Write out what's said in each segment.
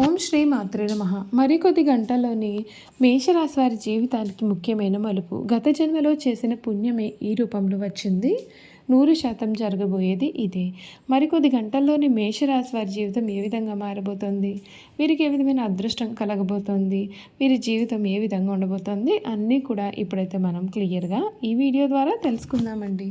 ఓం శ్రీ మాత్రే నమ. మరికొద్ది గంటల్లోనే మేషరాశి వారి జీవితానికి ముఖ్యమైన మలుపు. గత జన్మలో చేసిన పుణ్యమే ఈ రూపంలో వచ్చింది. నూరు శాతం జరగబోయేది ఇదే. మరికొద్ది గంటల్లోని మేషరాశి వారి జీవితం ఏ విధంగా మారబోతోంది? వీరికి ఏ విధమైన అదృష్టం కలగబోతోంది? వీరి జీవితం ఏ విధంగా ఉండబోతోంది? అన్నీ కూడా ఇప్పుడైతే మనం క్లియర్గా ఈ వీడియో ద్వారా తెలుసుకుందామండి.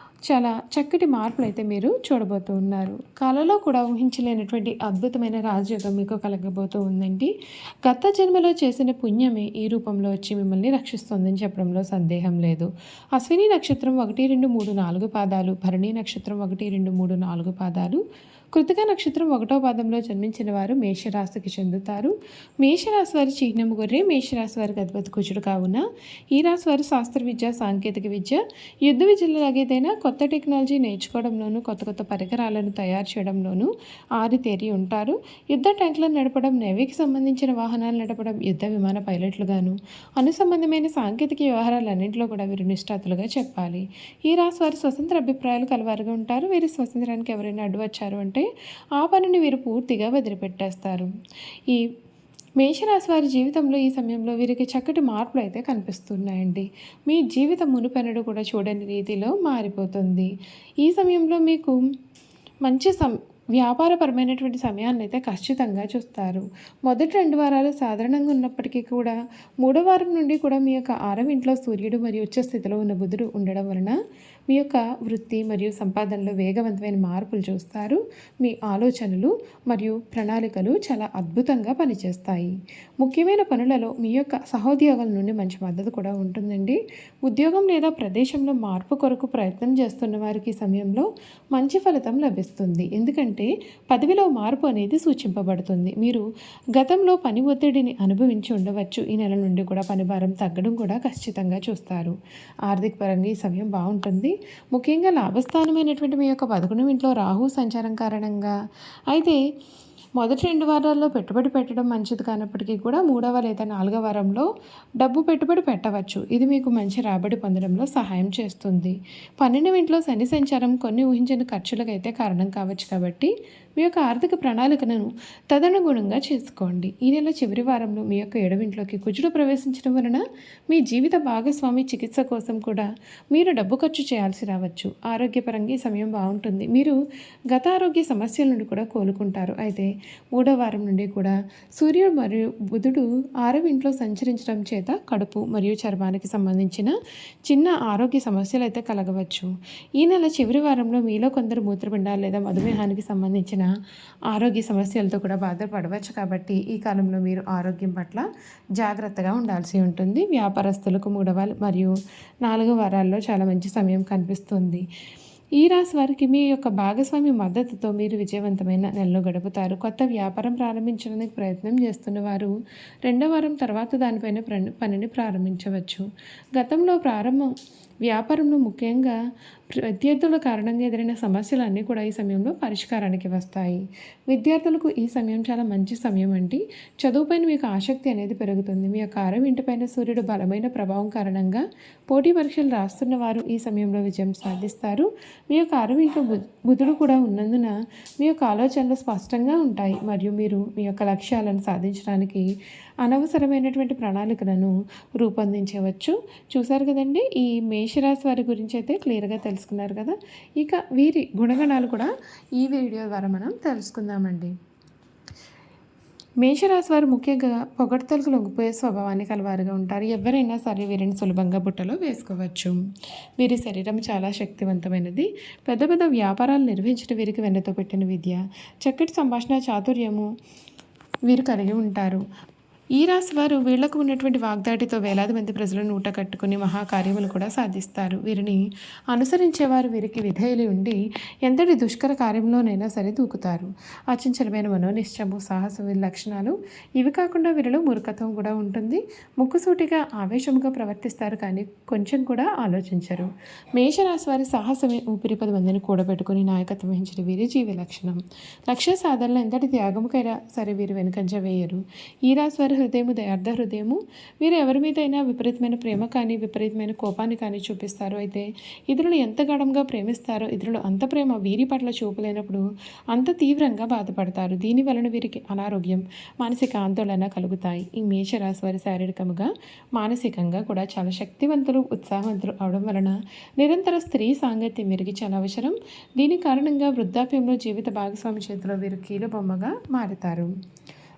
చాలా చక్కటి మార్పులు అయితే మీరు చూడబోతూ ఉన్నారు. కళలో కూడా ఊహించలేనటువంటి అద్భుతమైన రాజయోగం మీకు కలగబోతూ ఉందండి. గత జన్మలో చేసిన పుణ్యమే ఈ రూపంలో వచ్చి మిమ్మల్ని రక్షిస్తుందని చెప్పడంలో సందేహం లేదు. అశ్విని నక్షత్రం ఒకటి రెండు మూడు నాలుగు పాదాలు భరణి నక్షత్రం ఒకటి రెండు మూడు నాలుగు పాదాలు కృతిక నక్షత్రం ఒకటో పాదంలో జన్మించిన వారు మేషరాశికి చెందుతారు. మేషరాశి వారి చిహ్నము గొర్రె మేషరాశి వారికి అధిపతి కుచుడు కావున ఈ రాశి వారు శాస్త్ర విద్య సాంకేతిక విద్య యుద్ధ విద్యలాగేదైనా కొత్త టెక్నాలజీ నేర్చుకోవడంలోనూ కొత్త కొత్త పరికరాలను తయారు చేయడంలోనూ ఆరితేరి ఉంటారు. యుద్ధ ట్యాంకులను నడపడం నేవీకి సంబంధించిన వాహనాలు నడపడం యుద్ధ విమాన పైలట్లుగాను అనుసంబంధమైన సాంకేతిక వ్యవహారాలన్నింటిలో కూడా వీరు నిష్ఠాతులుగా చెప్పాలి. ఈ రాశి వారి స్వతంత్ర అభిప్రాయాలు కలవారుగా ఉంటారు. వీరి స్వతంత్రానికి ఎవరైనా అడ్డు వచ్చారు అంటే ఆ పనిని వీరు పూర్తిగా వదిలిపెట్టేస్తారు. ఈ మేషరాశి వారి జీవితంలో ఈ సమయంలో వీరికి చక్కటి మార్పులు అయితే కనిపిస్తున్నాయండి. మీ జీవితం మునుపెనడు కూడా చూడని రీతిలో మారిపోతుంది. ఈ సమయంలో మీకు మంచి సం వ్యాపారపరమైనటువంటి సమయాన్ని అయితే ఖచ్చితంగా చూస్తారు. మొదటి రెండు వారాలు సాధారణంగా ఉన్నప్పటికీ కూడా మూడో వారం నుండి కూడా మీ యొక్క ఆరం ఇంట్లో సూర్యుడు మరియు ఉచ్చ స్థితిలో ఉన్న బుధుడు ఉండడం వలన మీ యొక్క వృత్తి మరియు సంపాదనలో వేగవంతమైన మార్పులు చూస్తారు. మీ ఆలోచనలు మరియు ప్రణాళికలు చాలా అద్భుతంగా పనిచేస్తాయి. ముఖ్యమైన పనులలో మీ యొక్క సహోద్యోగుల నుండి మంచి మద్దతు కూడా ఉంటుందండి. ఉద్యోగం లేదా ప్రదేశంలో మార్పు కొరకు ప్రయత్నం చేస్తున్న వారికి ఈ సమయంలో మంచి ఫలితం లభిస్తుంది. ఎందుకంటే పదవిలో మార్పు అనేది సూచింపబడుతుంది. మీరు గతంలో పని ఒత్తిడిని అనుభవించి ఉండవచ్చు. ఈ నెల నుండి కూడా పనిభారం తగ్గడం కూడా ఖచ్చితంగా చూస్తారు. ఆర్థిక పరంగా ఈ సమయం బాగుంటుంది. ముఖ్యంగా లాభస్థానమైనటువంటి మీ యొక్క పదకొండు ఇంట్లో రాహు సంచారం కారణంగా. అయితే మొదటి రెండు వారాల్లో పెట్టుబడి పెట్టడం మంచిది కానప్పటికీ కూడా మూడవ లేదా నాలుగవ వారంలో డబ్బు పెట్టుబడి పెట్టవచ్చు. ఇది మీకు మంచి రాబడి పొందడంలో సహాయం చేస్తుంది. పన్నెండు ఇంట్లో శని సంచారం కొన్ని ఊహించిన ఖర్చులకైతే అయితే కారణం కావచ్చు కాబట్టి మీ యొక్క ఆర్థిక ప్రణాళికను తదనుగుణంగా చేసుకోండి. ఈ నెల చివరి వారంలో మీ యొక్క ఎడవింట్లోకి కుజుడు ప్రవేశించడం వలన మీ జీవిత భాగస్వామి చికిత్స కోసం కూడా మీరు డబ్బు ఖర్చు చేయాల్సి రావచ్చు. ఆరోగ్యపరంగా ఈ సమయం బాగుంటుంది. మీరు గత ఆరోగ్య సమస్యల నుండి కూడా కోలుకుంటారు. అయితే మూడో వారం నుండి కూడా సూర్యుడు మరియు బుధుడు ఆరవ ఇంట్లో సంచరించడం చేత కడుపు మరియు చర్మానికి సంబంధించిన చిన్న ఆరోగ్య సమస్యలు అయితే కలగవచ్చు. ఈ నెల చివరి వారంలో మీలో కొందరు మూత్రపిండాలు లేదా మధుమేహానికి సంబంధించిన ఆరోగ్య సమస్యలతో కూడా బాధపడవచ్చు. కాబట్టి ఈ కాలంలో మీరు ఆరోగ్యం పట్ల జాగ్రత్తగా ఉండాల్సి ఉంటుంది. వ్యాపారస్తులకు మూడవ మరియు నాలుగో వారాల్లో చాలా మంచి సమయం కనిపిస్తుంది. ఈ రాశి వారికి మీ యొక్క భాగస్వామి మద్దతుతో మీరు విజయవంతమైన నెలలో గడుపుతారు. కొత్త వ్యాపారం ప్రారంభించడానికి ప్రయత్నం చేస్తున్న వారు రెండో వారం తర్వాత దానిపైన పనిని ప్రారంభించవచ్చు. గతంలో ప్రారంభం వ్యాపారంలో ముఖ్యంగా ప్రత్యర్థుల కారణంగా ఎదురైన సమస్యలన్నీ కూడా ఈ సమయంలో పరిష్కారానికి వస్తాయి. విద్యార్థులకు ఈ సమయం చాలా మంచి సమయం అండి. చదువుపైన మీకు ఆసక్తి అనేది పెరుగుతుంది. మీ యొక్క ఆరవ ఇంటిపైన సూర్యుడు బలమైన ప్రభావం కారణంగా పోటీ పరీక్షలు రాస్తున్న వారు ఈ సమయంలో విజయం సాధిస్తారు. మీ యొక్క ఆరోగ్యంలో ఇంట్లో బుధుడు కూడా ఉన్నందున మీ యొక్క ఆలోచనలు స్పష్టంగా ఉంటాయి. మరియు మీరు మీ యొక్క లక్ష్యాలను సాధించడానికి అనవసరమైనటువంటి ప్రణాళికలను రూపొందించవచ్చు. చూసారు కదండి? ఈ మేషరాశి వారి గురించి అయితే క్లియర్గా తెలుసుకున్నారు కదా? ఇక వీరి గుణగణాలు కూడా ఈ వీడియో ద్వారా మనం తెలుసుకుందామండి. మేషరాశి వారు ముఖ్యంగా పొగడ్తలకు లొంగిపోయే స్వభావాన్ని కలవారుగా ఉంటారు. ఎవరైనా సరే వీరిని సులభంగా బుట్టలో వేసుకోవచ్చు. వీరి శరీరం చాలా శక్తివంతమైనది. పెద్ద పెద్ద వ్యాపారాలు నిర్వహించడం వీరికి వెన్నతో పెట్టిన విద్య. చక్కటి సంభాషణ చాతుర్యము వీరు కలిగి ఉంటారు. ఈ రాశి వారు వీళ్ళకు ఉన్నటువంటి వాగ్దాటితో వేలాది మంది ప్రజలను ఊట కట్టుకుని మహాకార్యములు కూడా సాధిస్తారు. వీరిని అనుసరించేవారు వీరికి విధేయులు ఉండి ఎంతటి దుష్కర కార్యంలోనైనా సరే దూకుతారు. అచంచలమైన మనోనిశ్చము సాహసం వీరి లక్షణాలు ఇవి కాకుండా వీరిలో మురుకత్వం కూడా ఉంటుంది. ముక్కుసూటిగా ఆవేశముగా ప్రవర్తిస్తారు కానీ కొంచెం కూడా ఆలోచించరు. మేషరాశి వారి సాహసమే ఊపిరి పది మందిని కూడబెట్టుకుని నాయకత్వం వహించిన వీరి జీవి లక్షణం లక్ష్య సాధనలో ఎంతటి త్యాగముకైనా సరే వీరు వెనుకంజ వేయరు. ఈ రాశి వారి హృదయము అర్ధ హృదయము. వీరు ఎవరి మీదైనా విపరీతమైన ప్రేమ కానీ విపరీతమైన కోపాన్ని కానీ చూపిస్తారు అయితే ఇతరులు ఎంత గడంగా ప్రేమిస్తారో ఇతరులు అంత ప్రేమ వీరి పట్ల చూపలేనప్పుడు అంత తీవ్రంగా బాధపడతారు. దీని వలన వీరికి అనారోగ్యం మానసిక ఆందోళన కలుగుతాయి. ఈ మేషరాశి వారి శారీరకముగా మానసికంగా కూడా చాలా శక్తివంతులు ఉత్సాహవంతులు అవడం వలన నిరంతర స్త్రీ సాంగత్యం వీరికి చాలా అవసరం. దీని కారణంగా వృద్ధాప్యంలో జీవిత భాగస్వామి చేతిలో వీరు కీలుబొమ్మగా మారుతారు.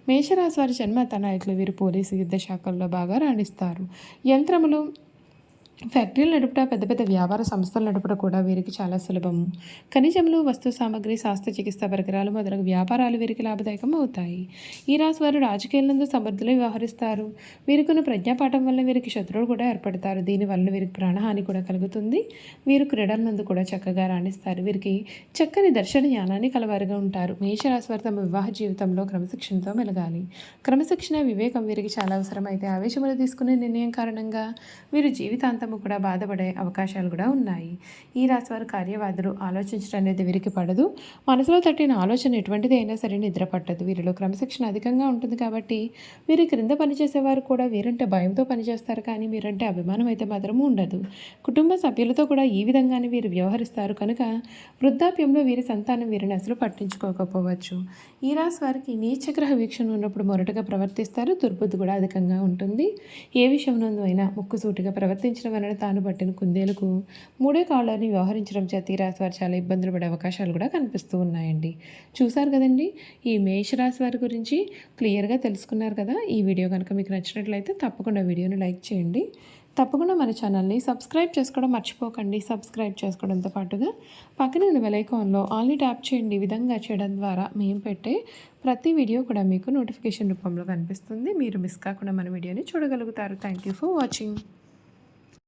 మేషరాశి వారి జన్మ తన ఇట్లు వీరు పోలీసు యుద్ధ శాఖల్లో బాగా రాణిస్తారు. యంత్రములు ఫ్యాక్టరీలు నడుపుట పెద్ద పెద్ద వ్యాపార సంస్థలు నడుపుట కూడా వీరికి చాలా సులభం. ఖనిజములు వస్తు సామాగ్రి శాస్త్ర చికిత్స పరికరాలు మొదలగు వ్యాపారాలు వీరికి లాభదాయకం అవుతాయి. ఈ రాశి వారు రాజకీయాలందు సమర్థులు వ్యవహరిస్తారు. వీరికున్న ప్రజ్ఞాపాఠం వల్ల వీరికి శత్రువులు కూడా ఏర్పడతారు. దీనివల్ల వీరికి ప్రాణహాని కూడా కలుగుతుంది. వీరు క్రీడలందు కూడా చక్కగా రాణిస్తారు. వీరికి చక్కని దర్శన జ్ఞానాన్ని కలవారుగా ఉంటారు. మేషరాశి వారు తమ వివాహ జీవితంలో క్రమశిక్షణతో మెలగాలి. క్రమశిక్షణ వివేకం వీరికి చాలా అవసరం అయితే ఆవేశములు తీసుకునే నిర్ణయం కారణంగా వీరు జీవితాంతం కూడా బాధపడే అవకాశాలు కూడా ఉన్నాయి. ఈ రాశివారు కార్యవాదులు ఆలోచించడం అనేది వీరికి పడదు. మనసులో తట్టిన ఆలోచన ఎటువంటిది అయినా సరే నిద్ర పట్టదు. వీరిలో క్రమశిక్షణ అధికంగా ఉంటుంది కాబట్టి వీరి క్రింద పనిచేసేవారు కూడా వీరంటే భయంతో పనిచేస్తారు కానీ వీరంటే అభిమానం అయితే మాత్రం ఉండదు. కుటుంబ సభ్యులతో కూడా ఈ విధంగానే వీరు వ్యవహరిస్తారు కనుక వృద్ధాప్యంలో వీరి సంతానం వీరిని అసలు పట్టించుకోకపోవచ్చు. ఈ రాశి వారికి నీచగ్రహ వీక్షణ ఉన్నప్పుడు మొరటుగా ప్రవర్తిస్తారు. దుర్బుద్ధి కూడా అధికంగా ఉంటుంది. ఏ విషయంలో అయినా ముక్కుసూటిగా ప్రవర్తించడం తనను తాను పట్టిన కుందేలకు మూడే కాళ్ళని వ్యవహరించడం చేత ఈ రాశి వారు చాలా ఇబ్బందులు పడే అవకాశాలు కూడా కనిపిస్తూ ఉన్నాయండి. చూశారు కదండి? ఈ మేషరాశి వారి గురించి క్లియర్గా తెలుసుకున్నారు కదా? ఈ వీడియో కనుక మీకు నచ్చినట్లయితే తప్పకుండా వీడియోని లైక్ చేయండి. తప్పకుండా మన ఛానల్ని సబ్స్క్రైబ్ చేసుకోవడం మర్చిపోకండి. సబ్స్క్రైబ్ చేసుకోవడంతో పాటుగా పక్కన ఉన్న వెలైకాన్లో ఆల్ని ట్యాప్ చేయండి. విధంగా చేయడం ద్వారా మేము పెట్టే ప్రతి వీడియో కూడా మీకు నోటిఫికేషన్ రూపంలో కనిపిస్తుంది. మీరు మిస్ కాకుండా మన వీడియోని చూడగలుగుతారు. Thank you for watching.